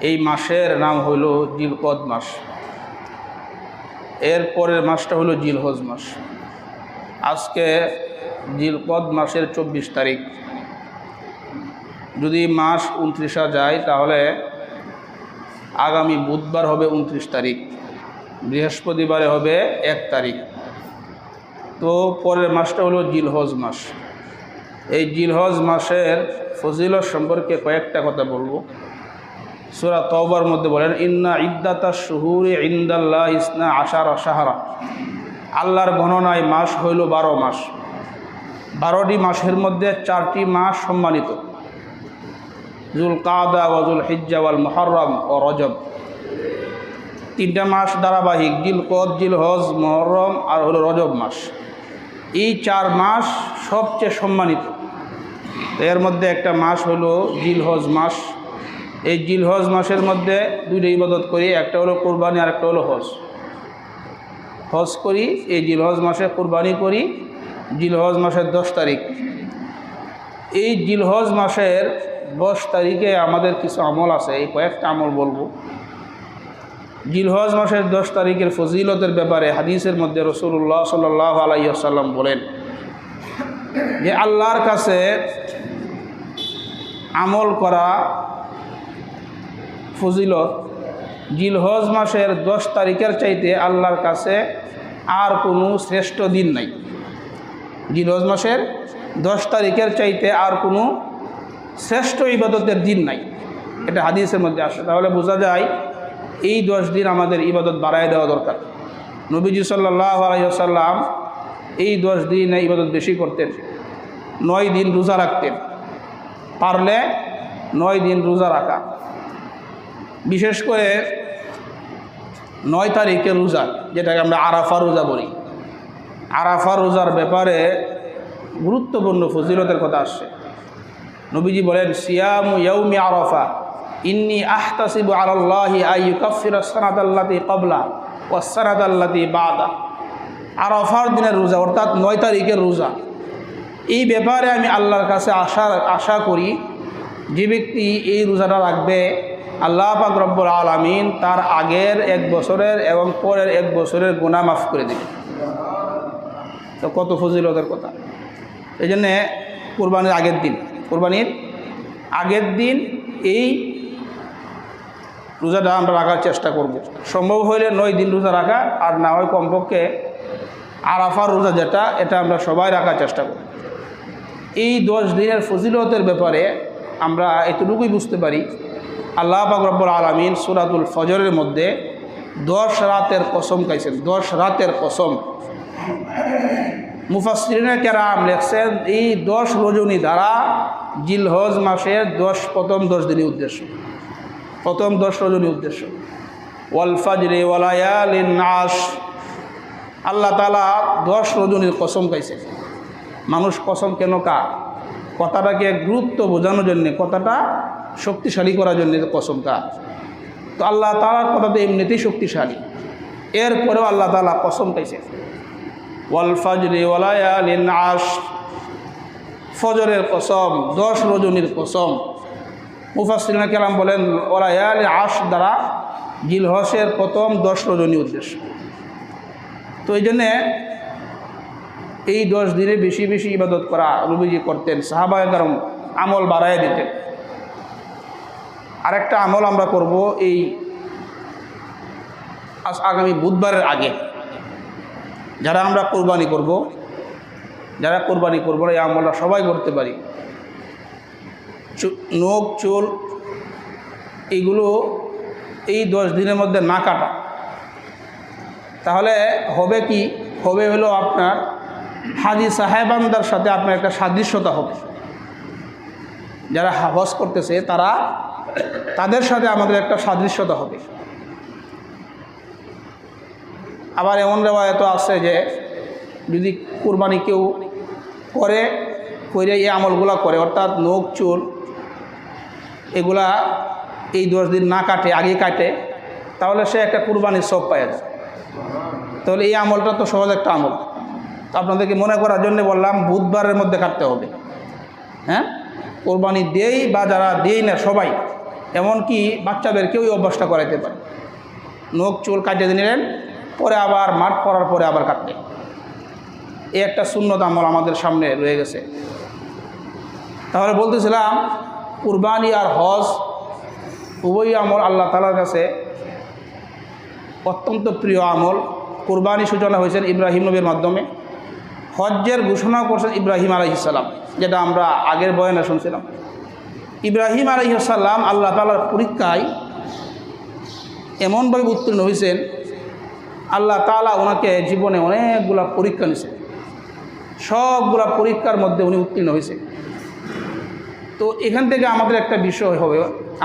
এই মাসের নাম হইল জিলকদ মাস। এর পরের মাসটা হলো জিলহজ মাস। আজকে জিলকদ মাসের চব্বিশ তারিখ। যদি মাস উনত্রিশা যায়, তাহলে আগামী বুধবার হবে উনত্রিশ তারিখ। বৃহস্পতিবারে হবে এক তারিখ। তো পরের মাসটা হলো জিলহজ মাস। এই জিলহজ মাসের ফজিলত সম্পর্কে কয়েকটা কথা বলব। সুরা তওবার মধ্যে বলেন, ইন্না ইদ্দাতা শুহুরি ইন্দাল্লাহ ইসনা আশার সাহারা আল্লাহর গণনায় মাস হইল বারো মাস। বারোটি মাসের মধ্যে চারটি মাস সম্মানিত। জুল কাদা ওয়াজুল হিজ্জাওয়াল মহরম ও রজব। তিনটা মাস ধারাবাহিক জিল কদ জিল হজ মহরম আর হলো রজব মাস। এই চার মাস সবচেয়ে সম্মানিত। এর মধ্যে একটা মাস হলো জিলহজ মাস। এই জিলহজ মাসের মধ্যে দুইটা ইবাদত করি, একটা হলো কোরবানি আর একটা হলো হজ। হজ করি, এই জিলহজ মাসে কোরবানি করি, জিলহজ মাসের দশ তারিখ। এই জিলহজ মাসের দশ তারিখে আমাদের কিছু আমল আছে, এই কয়েকটা আমল বলব। জিলহজ মাসের দশ তারিখের ফজিলতের ব্যাপারে হাদিসের মধ্যে রসুল্লাহ সাল্লাহ আলাইসাল্লাম বলেন যে আল্লাহর কাছে আমল করা ফজিলত জিলহজ মাসের দশ তারিখের চাইতে আল্লাহর কাছে আর কোনো শ্রেষ্ঠ দিন নাই। জিলহজ মাসের দশ তারিখের চাইতে আর কোনো শ্রেষ্ঠ ইবাদতের দিন নাই। এটা হাদিসের মধ্যে আসে। তাহলে বোঝা যায়, এই দশ দিন আমাদের ইবাদত বাড়ায় দেওয়া দরকার। নবীজি সাল্লাহ আলাইসাল্লাম এই দশ দিন ইবাদত বেশি করতেন। নয় দিন রোজা রাখতেন। পারলে নয় দিন রোজা রাখা। বিশেষ করে নয় তারিখে রোজা, যেটাকে আমরা আরাফা রোজা বলি। আরাফা রোজার ব্যাপারে গুরুত্বপূর্ণ ফজিলতের কথা আসছে। নবীজি বলেন, সিয়ামু ইয়ৌমি আরফা, ইন্নি আহতাসিবু আলাল্লাহি আইয়ুকাফির সানাদ আল্লাতি কবলা ও সানাদ আল্লাতি বাদা। আরফার দিনের রোজা, অর্থাৎ নয় তারিখের রোজা। এই ব্যাপারে আমি আল্লাহর কাছে আশা আশা করি যে ব্যক্তি এই রোজাটা রাখবে আল্লাহ পাক রব্বুল আলমিন তার আগের এক বছরের এবং পরের এক বছরের গুণা মাফ করে দেবে তো কত ফজিলতের কথা। এই জন্যে কোরবানির আগের দিন, কোরবানির আগের দিন এই রোজাটা আমরা রাখার চেষ্টা করব। সম্ভব হইলে নয় দিন রোজা রাখা, আর না হয় কমপক্ষে আরাফার রোজা যেটা, এটা আমরা সবাই রাখার চেষ্টা করব। এই দশ দিনের ফজিলতের ব্যাপারে আমরা এতটুকুই বুঝতে পারি আল্লাহ বাকরব্বুল আলমিন সুরাতুল ফজরের মধ্যে দশ রাতের কসম খাইছেন দশ রাতের কসম। মুফাসরিনা কেরাম লেখছেন, এই দশ রজনী দ্বারা জিলহজ মাসের দশ, প্রথম দশ দিনই উদ্দেশ্য। প্রথম দশ রজনী উদ্দেশ্য। ওয়াল ফাজরে ওয়ালায়ালিন নাস আল্লাহ তালা দশ রজনীর কসম খাইছে মানুষ কসম কেন কা কথাটাকে গুরুত্ব বোঝানোর জন্যে, কথাটা শক্তিশালী করার জন্য কসম কা তো আল্লাহ তালার কথা তো এমনিতেই শক্তিশালী। এরপরেও আল্লাহ তালা কসম খাইছে ওয়াল ফাজরে ওয়ালায়ালিন নাস ফজরের কসম, দশ রজনীর কসম। মুফাসিনা কেলাম বলেন ওলায়াল আশ দ্বারা জিলহসের প্রথম দশ রজনী উদ্দেশ্য। তো এই জন্যে এই দশ দিনে বেশি বেশি ইবাদত করা রুবিজি করতেন, সাহাবায় কারণ আমল বাড়ায় দিতেন। আরেকটা আমল আমরা করব এই আগামী বুধবারের আগে। যারা আমরা কোরবানি করব, যারা কোরবানি করব, এই আমলটা সবাই করতে পারি। নখ, চুল এইগুলো এই দশ দিনের মধ্যে না কাটা। তাহলে হবে কি? হবে হলো আপনার হাজি সাহেবানদার সাথে আপনার একটা সাদৃশ্যতা হবে। যারা হজ করতেছে তারা তাদের সাথে আমাদের একটা সাদৃশ্যতা হবে। আবার এমন রেওয়ায়ত আছে যে, যদি কোরবানি কেউ করে করে এই আমলগুলা করে, অর্থাৎ নখ, চুল, এগুলা এই দশ দিন না কাটে, আগে কাটে, তাহলে সে একটা কুরবানির সব পায়। যায় তাহলে এই আমলটা তো সহজ একটা আমল। তো আপনাদেরকে মনে করার জন্য বললাম, বুধবারের মধ্যে কাটতে হবে। হ্যাঁ? কোরবানি দেই বা যারা দেই না সবাই, এমনকি বাচ্চাদেরকেও এই অভ্যাসটা করাইতে পারে। নখ, চুল কাটিয়ে নিলেন, পরে আবার মাঠ পড়ার পরে আবার কাটলেন এই একটা শূন্যত আমল আমাদের সামনে রয়ে গেছে। তাহলে বলতেছিলাম, কুরবানি আর হজ উভয় আমল আল্লাহ তালার কাছে অত্যন্ত প্রিয় আমল। কুরবানি সূচনা হয়েছেন ইব্রাহিম নবীর মাধ্যমে। হজ্জের ঘোষণা করছেন ইব্রাহিম আলহিসাল্লাম যেটা আমরা আগের বয়ানে শুনছিলাম। ইব্রাহিম আলহিসাল্লাম আল্লাহ তালার পরীক্ষায় এমনভাবে উত্তীর্ণ হয়েছেন, আল্লাহ তালা ওনাকে জীবনে অনেকগুলা পরীক্ষা নিয়েছেন। সবগুলা পরীক্ষার মধ্যে উনি উত্তীর্ণ হয়েছে তো এখান থেকে আমাদের একটা বিষয় হবে,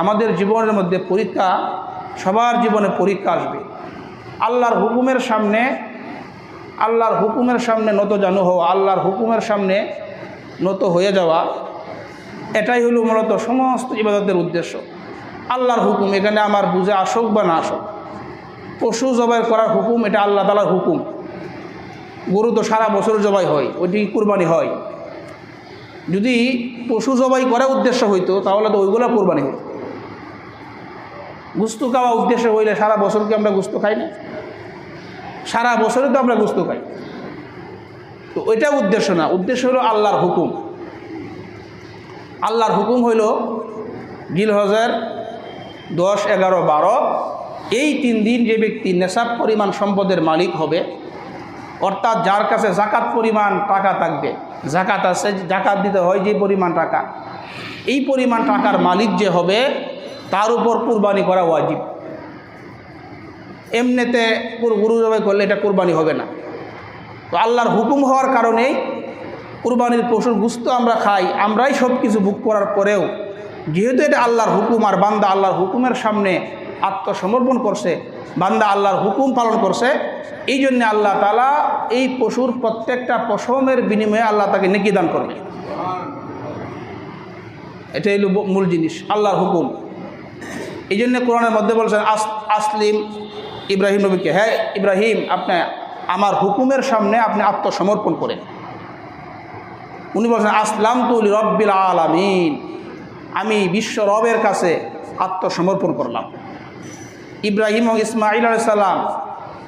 আমাদের জীবনের মধ্যে পরীক্ষা, সবার জীবনে পরীক্ষা আসবে। আল্লাহর হুকুমের সামনে আল্লাহর হুকুমের সামনে নত জানু হওয়া আল্লাহর হুকুমের সামনে নত হয়ে যাওয়া, এটাই হলো মূলত সমস্ত ইবাদতের উদ্দেশ্য। আল্লাহর হুকুম, এখানে আমার বুঝে আসুক বা না আসুক, পশু জবাই করার হুকুম, এটা আল্লাহ তালার হুকুম। গরু তো সারা বছর জবাই হয়, ওইটি কুরবানি হয়। যদি পশু জবাই করার উদ্দেশ্য হইতো, তাহলে তো ওইগুলো কোরবানি হতো গুস্তু খাওয়া উদ্দেশ্য হইলে সারা বছর কি আমরা গুস্ত খাই না? সারা বছরে তো আমরা গুস্ত খাই। তো ওইটা উদ্দেশ্য না, উদ্দেশ্য হলো আল্লাহর হুকুম। আল্লাহর হুকুম হইল গিলহজের দশ, এগারো, বারো, এই তিন দিন যে ব্যক্তি নেশাব পরিমাণ সম্পদের মালিক হবে, অর্থাৎ যার কাছে জাকাত পরিমাণ টাকা থাকবে, জাকাত আছে, জাকাত দিতে হয় যে পরিমাণ টাকা, এই পরিমাণ টাকার মালিক যে হবে, তার উপর কুরবানি করা ওয়াজিব। এমনিতে গুরু জবাই করলে এটা কুরবানি হবে না। তো আল্লাহর হুকুম হওয়ার কারণে কুরবানির পশুর গুস্ত আমরা খাই, আমরাই সব কিছু বুক করার পরেও যেহেতু এটা আল্লাহর হুকুম আর বান্দা আল্লাহর হুকুমের সামনে আত্মসমর্পণ করছে, বান্দা আল্লাহর হুকুম পালন করছে, এই জন্যে আল্লাহ তালা এই পশুর প্রত্যেকটা পশমের বিনিময়ে আল্লাহ তাকে নেকি দান করবে এটাই হলো মূল জিনিস, আল্লাহর হুকুম। এই জন্য কোরআনের মধ্যে বলছেন, আস আসলিম ইব্রাহিম নবীকে হ্যাঁ ইব্রাহিম, আপনি আমার হুকুমের সামনে আপনি আত্মসমর্পণ করেন। উনি বলছেন আসলাম তুল রব্বিল আলামিন। আমি বিশ্ব রবের কাছে আত্মসমর্পণ করলাম। ইব্রাহিম ও ইসমাইল সাল্লাম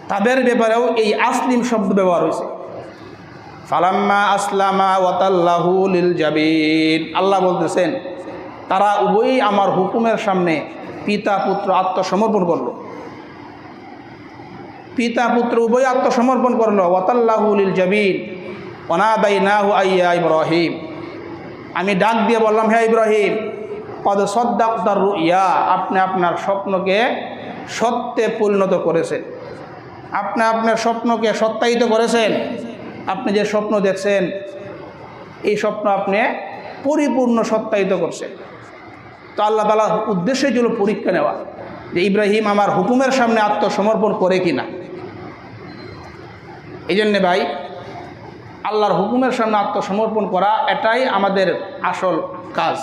তাদের ব্যাপারেও এই আসলিম শব্দ ব্যবহার হয়েছে। ফালাম্মা আসলামা ওয়াতাল্লাহু লিল জাবিন। আল্লাহ বলতেছেন, তারা উভয়ই আমার হুকুমের সামনে পিতা, পুত্র আত্মসমর্পণ করল। পিতা পুত্র উভয় আত্মসমর্পণ করল। ওয়াতাল্লাহু লিল জাবিন। অনাদাই নাহু আইয়া ইব্রাহিম। আমি ডাক দিয়ে বললাম হ্যাঁ ইব্রাহিম পদ সদ্দাক্তার ইয়া আপনি আপনার স্বপ্নকে সত্যে পরিণত করেছেন। আপনি আপনার স্বপ্নকে সত্যায়িত করেছেন। আপনি যে স্বপ্ন দেখছেন, এই স্বপ্ন আপনি পরিপূর্ণ সত্যায়িত করছেন। তো আল্লাহ তালা উদ্দেশ্যই ছিল পরীক্ষা নেওয়া যে ইব্রাহিম আমার হুকুমের সামনে আত্মসমর্পণ করে কি না এই জন্যে ভাই আল্লাহর হুকুমের সামনে আত্মসমর্পণ করা এটাই আমাদের আসল কাজ।